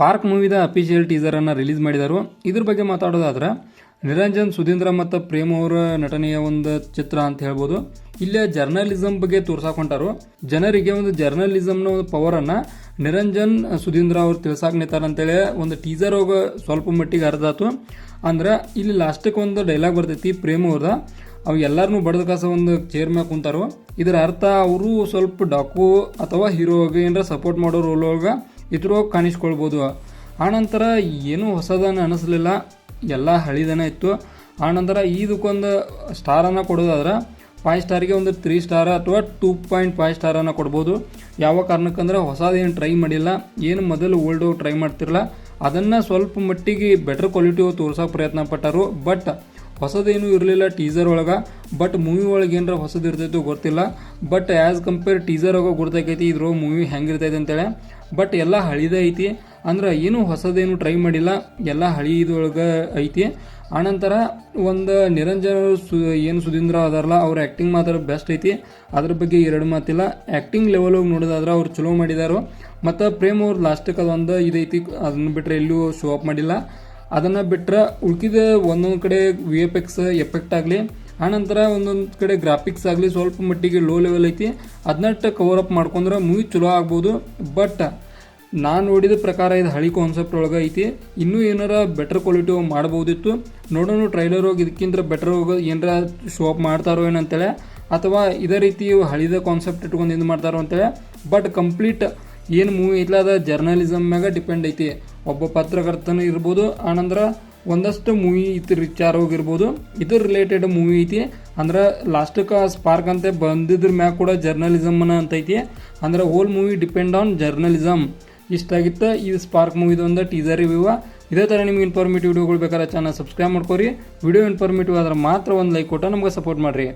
Spark ಮೂವಿದ official ಟೀಸರನ್ನು release ಮಾಡಿದರು. ಇದ್ರ ಬಗ್ಗೆ ಮಾತಾಡೋದಾದ್ರೆ, ನಿರಂಜನ್, ಸುಧೀಂದ್ರ ಮತ್ತು ಪ್ರೇಮ್ ಅವರ ನಟನೆಯ ಒಂದು ಚಿತ್ರ ಅಂತ ಹೇಳ್ಬೋದು. ಇಲ್ಲೇ ಜರ್ನಲಿಸಮ್ ಬಗ್ಗೆ ತೋರ್ಸಾಕೊಂಟಾರು ಜನರಿಗೆ ಒಂದು ಜರ್ನಲಿಸಮ್ನ ಒಂದು ಪವರನ್ನು ನಿರಂಜನ್, ಸುಧೀಂದ್ರ ಅವ್ರು ತಿಳ್ಸಾಕ್ ನಿಂತಾರ ಅಂತೇಳಿ ಒಂದು ಟೀಸರ್ ಹೋಗ ಸ್ವಲ್ಪ ಮಟ್ಟಿಗೆ ಅರ್ಧಾತು ಅಂದ್ರೆ ಇಲ್ಲಿ ಲಾಸ್ಟಿಗೆ ಒಂದು ಡೈಲಾಗ್ ಬರ್ತೈತಿ ಪ್ರೇಮ್ ಅವ್ರದ. ಅವು ಎಲ್ಲರನ್ನೂ ಬಡದ ಕಾಸ ಒಂದು ಚೇರ್ ಮ್ಯಾಗ ಕುಂತಾರು. ಇದರ ಅರ್ಥ ಅವರು ಸ್ವಲ್ಪ ಡಾಕು ಅಥವಾ ಹೀರೋ ಏನಾರ ಸಪೋರ್ಟ್ ಮಾಡೋ ರೋಲ್ ಒಳಗೆ ಇದ್ರೊಳಗೆ ಕಾಣಿಸ್ಕೊಳ್ಬೋದು. ಆನಂತರ ಏನೂ ಹೊಸದನ್ನು ಅನಿಸ್ಲಿಲ್ಲ. ಎಲ್ಲ ಹಳಿದನೇ ಇತ್ತು. ಆನಂತರ ಇದಕ್ಕೊಂದು ಸ್ಟಾರನ್ನು ಕೊಡೋದಾದ್ರೆ ಫೈವ್ ಸ್ಟಾರಿಗೆ ಒಂದು ತ್ರೀ ಸ್ಟಾರ್ ಅಥವಾ ಟೂ ಪಾಯಿಂಟ್ ಫೈವ್ ಸ್ಟಾರನ್ನು ಕೊಡ್ಬೋದು. ಯಾವ ಕಾರಣಕ್ಕಂದ್ರೆ ಹೊಸದೇನು ಟ್ರೈ ಮಾಡಿಲ್ಲ. ಏನು ಮೊದಲು ಓಲ್ಡ್ ಟ್ರೈ ಮಾಡ್ತಿರಲ್ಲ ಅದನ್ನು ಸ್ವಲ್ಪ ಮಟ್ಟಿಗೆ ಬೆಟರ್ ಕ್ವಾಲಿಟಿ ತೋರ್ಸೋಕೆ ಪ್ರಯತ್ನ ಪಟ್ಟರು. ಬಟ್ ಹೊಸದೇನು ಇರಲಿಲ್ಲ ಟೀಸರ್ ಒಳಗೆ ಬಟ್ ಮೂವಿ ಒಳಗೆ ಏನಾರ ಹೊಸದು ಇರ್ತೈತೋ ಗೊತ್ತಿಲ್ಲ. ಬಟ್ ಆ್ಯಸ್ ಕಂಪೇರ್ ಟೀಸರ್ ಒಳಗೆ ಗೊತ್ತಾಕೈತಿ ಇದ್ರೊಳಗೆ ಮೂವಿ ಹೆಂಗಿರ್ತೈತೆ ಅಂತೇಳಿ. ಬಟ್ ಎಲ್ಲ ಹಳಿದೇ ಐತಿ. ಅಂದ್ರೆ ಏನು ಹೊಸದೇನು ಟ್ರೈ ಮಾಡಿಲ್ಲ. ಎಲ್ಲ ಹಳಿ ಇದೊಳಗೆ ಐತಿ. ಆನಂತರ ಒಂದು ನಿರಂಜನ ಸು, ಏನು ಸುಧೀಂದ್ರ ಅದಾರಲ್ಲ, ಅವ್ರ ಆ್ಯಕ್ಟಿಂಗ್ ಮಾತ್ರ ಬೆಸ್ಟ್ ಐತಿ. ಅದ್ರ ಬಗ್ಗೆ ಎರಡು ಮಾತಿಲ್ಲ. ಆ್ಯಕ್ಟಿಂಗ್ ಲೆವೆಲ್ ಹೋಗಿ ನೋಡೋದಾದ್ರೆ ಅವ್ರು ಚಲೋ ಮಾಡಿದಾರು. ಮತ್ತು ಪ್ರೇಮ್ ಅವ್ರು ಲಾಸ್ಟಿಗೆ ಅದೊಂದು ಇದೈತಿ. ಅದನ್ನು ಬಿಟ್ಟರೆ ಎಲ್ಲೂ ಶೋ ಅಪ್ ಮಾಡಿಲ್ಲ. ಅದನ್ನು ಬಿಟ್ಟರೆ ಉಳ್ಕಿದ ಒಂದೊಂದು ಕಡೆ ವಿ ಎಫ್ ಎಕ್ಸ್ ಎಫೆಕ್ಟ್ ಆಗಲಿ ಆನಂತರ ಒಂದೊಂದು ಕಡೆ ಗ್ರಾಫಿಕ್ಸ್ ಆಗಲಿ ಸ್ವಲ್ಪ ಮಟ್ಟಿಗೆ ಲೋ ಲೆವೆಲ್ ಐತಿ. ಅದನ್ನ ಕವರ್ ಅಪ್ ಮಾಡ್ಕೊಂಡ್ರೆ ಮೂವಿ ಚಲೋ ಆಗ್ಬೋದು. ಬಟ್ ನಾನು ನೋಡಿದ ಪ್ರಕಾರ ಇದು ಹಳಿ ಕಾನ್ಸೆಪ್ಟ್ ಒಳಗೆ ಐತಿ. ಇನ್ನೂ ಏನಾರ ಬೆಟರ್ ಕ್ವಾಲಿಟಿ ಮಾಡ್ಬೋದಿತ್ತು. ನೋಡೋಣ ಟ್ರೈಲರ್ ಹೋಗಿ ಇದಕ್ಕಿಂತ ಬೆಟರ್ ಹೋಗಿ ಏನಾರ ಶೋ ಅಪ್ ಮಾಡ್ತಾರೋ ಏನಂತೇಳಿ ಅಥವಾ ಇದೇ ರೀತಿ ಹಳಿದ ಕಾನ್ಸೆಪ್ಟ್ ಇಟ್ಕೊಂಡು ಏನು ಮಾಡ್ತಾರೋ ಅಂತೇಳಿ. ಬಟ್ ಕಂಪ್ಲೀಟ್ ಏನು ಮೂವಿ ಐತಲ್ಲ ಅದು ಜರ್ನಲಿಸಮ್ ಮ್ಯಾಗ ಡಿಪೆಂಡ್ ಐತಿ. ಒಬ್ಬ ಪತ್ರಕರ್ತನೂ ಇರ್ಬೋದು ಆನಂತರ ಒಂದಷ್ಟು ಮೂವಿ ಇದ್ರ ವಿಚಾರ ಹೋಗಿರ್ಬೋದು ಇದ್ರ ರಿಲೇಟೆಡ್ ಮೂವಿ ಐತಿ. ಅಂದ್ರೆ ಲಾಸ್ಟಕ್ಕೆ ಸ್ಪಾರ್ಕ್ ಅಂತ ಬಂದಿದ್ರ ಮ್ಯಾಗ ಕೂಡ ಜರ್ನಲಿಸಮ್ನ ಅಂತ ಐತಿ. ಅಂದ್ರೆ whole movie depend on journalism ಇಷ್ಟಾಗಿತ್ತು ಈ ಸ್ಪಾರ್ಕ್ ಮೂವಿದು ಒಂದು ಟೀಸರ್ ರಿವ್ಯೂ ಇದೇ ಥರ ನಿಮ್ಗೆ ಇನ್ಫಾರ್ಮೇಟಿವ್ ವಿಡಿಯೋಗಳು ಬೇಕಾದ್ರೆ ಚಾನಲ್ ಸಬ್ಸ್ಕ್ರೈಬ್ ಮಾಡ್ಕೊರಿ. ವಿಡಿಯೋ ಇನ್ಫಾರ್ಮೇಟಿವ್ ಆದ್ರೆ ಮಾತ್ರ ಒಂದು ಲೈಕ್ ಕೊಟ್ಟು ನಮ್ಗೆ ಸಪೋರ್ಟ್ ಮಾಡಿರಿ.